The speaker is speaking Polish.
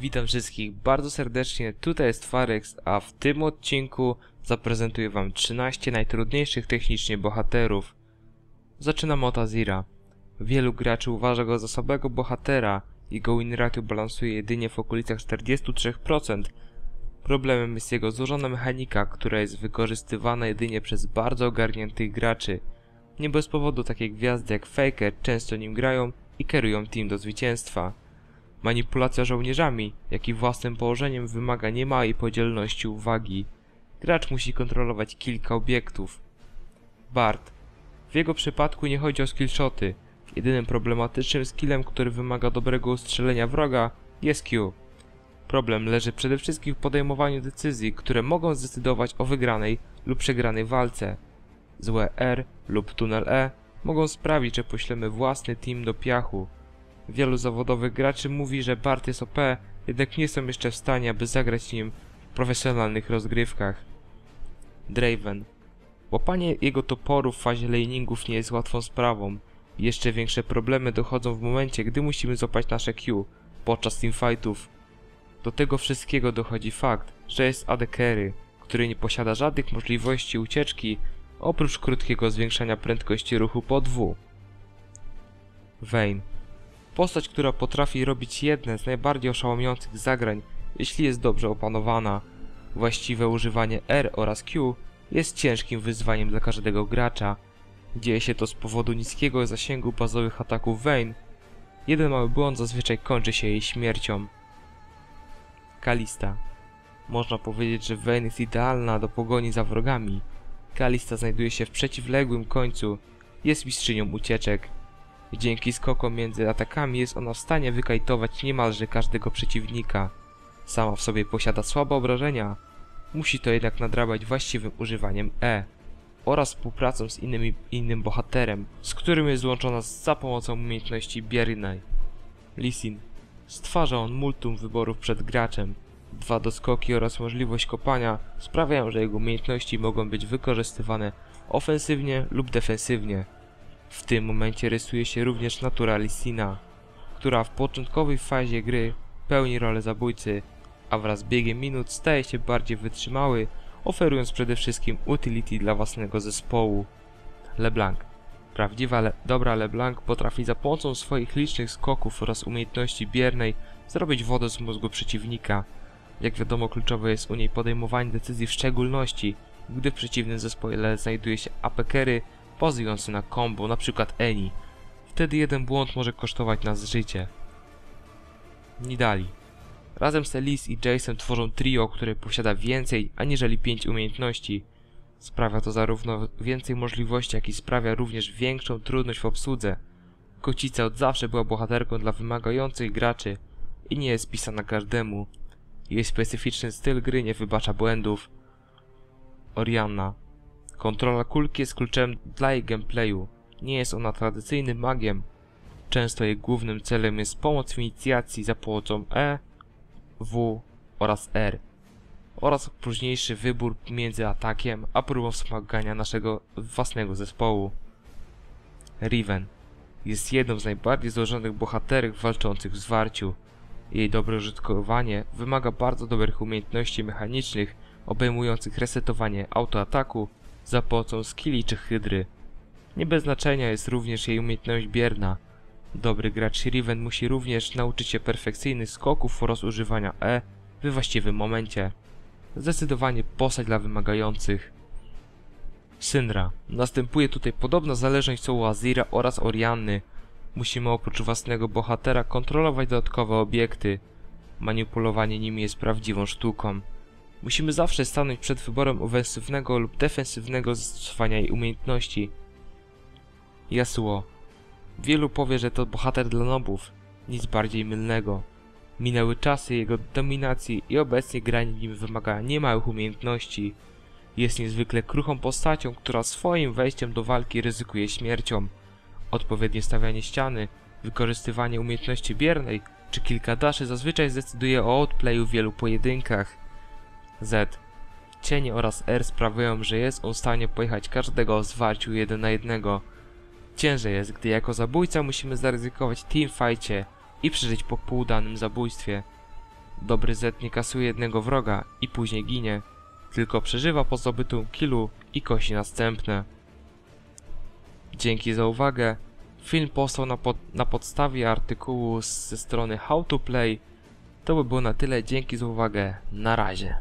Witam wszystkich bardzo serdecznie, tutaj jest Farex, a w tym odcinku zaprezentuję wam 13 najtrudniejszych technicznie bohaterów. Zaczynamy od Azira. Wielu graczy uważa go za słabego bohatera, jego win ratio balansuje jedynie w okolicach 43%. Problemem jest jego złożona mechanika, która jest wykorzystywana jedynie przez bardzo ogarniętych graczy. Nie bez powodu takie gwiazdy jak Faker często nim grają i kierują team do zwycięstwa. Manipulacja żołnierzami, jak i własnym położeniem wymaga niemałej podzielności uwagi. Gracz musi kontrolować kilka obiektów. Bart. W jego przypadku nie chodzi o skillshoty. Jedynym problematycznym skillem, który wymaga dobrego ustrzelenia wroga jest Q. Problem leży przede wszystkim w podejmowaniu decyzji, które mogą zdecydować o wygranej lub przegranej walce. Złe R lub tunel E mogą sprawić, że poślemy własny team do piachu. Wielu zawodowych graczy mówi, że Bart jest OP, jednak nie są jeszcze w stanie, aby zagrać nim w profesjonalnych rozgrywkach. Draven. Łapanie jego toporu w fazie laningów nie jest łatwą sprawą. Jeszcze większe problemy dochodzą w momencie, gdy musimy złapać nasze Q podczas teamfightów. Do tego wszystkiego dochodzi fakt, że jest AD Carry, który nie posiada żadnych możliwości ucieczki, oprócz krótkiego zwiększania prędkości ruchu po 2. Vayne. Postać, która potrafi robić jedne z najbardziej oszałamiających zagrań, jeśli jest dobrze opanowana. Właściwe używanie R oraz Q jest ciężkim wyzwaniem dla każdego gracza. Dzieje się to z powodu niskiego zasięgu bazowych ataków Vayne. Jeden mały błąd zazwyczaj kończy się jej śmiercią. Kalista. Można powiedzieć, że Vayne jest idealna do pogoni za wrogami. Kalista znajduje się w przeciwległym końcu. Jest mistrzynią ucieczek. Dzięki skokom między atakami jest ona w stanie wykajtować niemalże każdego przeciwnika. Sama w sobie posiada słabe obrażenia. Musi to jednak nadrabiać właściwym używaniem E oraz współpracą z innymi, innym bohaterem, z którym jest złączona za pomocą umiejętności Bierynaj. Lisin. Stwarza on multum wyborów przed graczem. Dwa doskoki oraz możliwość kopania sprawiają, że jego umiejętności mogą być wykorzystywane ofensywnie lub defensywnie. W tym momencie rysuje się również natura Lisina, która w początkowej fazie gry pełni rolę zabójcy, a wraz z biegiem minut staje się bardziej wytrzymały, oferując przede wszystkim utility dla własnego zespołu. LeBlanc Prawdziwa le dobra LeBlanc potrafi za pomocą swoich licznych skoków oraz umiejętności biernej zrobić wodę z mózgu przeciwnika. Jak wiadomo kluczowe jest u niej podejmowanie decyzji w szczególności, gdy w przeciwnym zespole znajduje się apekery bazujący na combo, np. Eni. Wtedy jeden błąd może kosztować nas życie. Nidali. Razem z Elise i Jason tworzą trio, które posiada więcej aniżeli 5 umiejętności. Sprawia to zarówno więcej możliwości, jak i sprawia również większą trudność w obsłudze. Kocica od zawsze była bohaterką dla wymagających graczy i nie jest pisana każdemu. Jej specyficzny styl gry nie wybacza błędów. Orianna Kontrola kulki jest kluczem dla jej gameplayu. Nie jest ona tradycyjnym magiem. Często jej głównym celem jest pomoc w inicjacji za pomocą E, W oraz R oraz późniejszy wybór między atakiem a próbą wspomagania naszego własnego zespołu. Riven jest jedną z najbardziej złożonych bohaterek walczących w zwarciu. Jej dobre użytkowanie wymaga bardzo dobrych umiejętności mechanicznych obejmujących resetowanie autoataku za pomocą skilli czy hydry. Nie bez znaczenia jest również jej umiejętność bierna. Dobry gracz Riven musi również nauczyć się perfekcyjnych skoków oraz używania E we właściwym momencie. Zdecydowanie postać dla wymagających. Syndra. Następuje tutaj podobna zależność co u Azira oraz Orianny. Musimy oprócz własnego bohatera kontrolować dodatkowe obiekty. Manipulowanie nimi jest prawdziwą sztuką. Musimy zawsze stanąć przed wyborem ofensywnego lub defensywnego zastosowania jej umiejętności. Yasuo. Wielu powie, że to bohater dla nobów. Nic bardziej mylnego. Minęły czasy jego dominacji i obecnie granie nim wymaga niemałych umiejętności. Jest niezwykle kruchą postacią, która swoim wejściem do walki ryzykuje śmiercią. Odpowiednie stawianie ściany, wykorzystywanie umiejętności biernej czy kilka daszy zazwyczaj zdecyduje o outplayu w wielu pojedynkach. Z. Cienie oraz R sprawiają, że jest on w stanie pojechać każdego w zwarciu jeden na jednego. Ciężej jest, gdy jako zabójca musimy zaryzykować teamfightie i przeżyć po półdanym zabójstwie. Dobry Z nie kasuje jednego wroga i później ginie, tylko przeżywa po zdobytym killu i kosi następne. Dzięki za uwagę. Film powstał na, pod, na podstawie artykułu ze strony How to Play. To by było na tyle. Dzięki za uwagę. Na razie.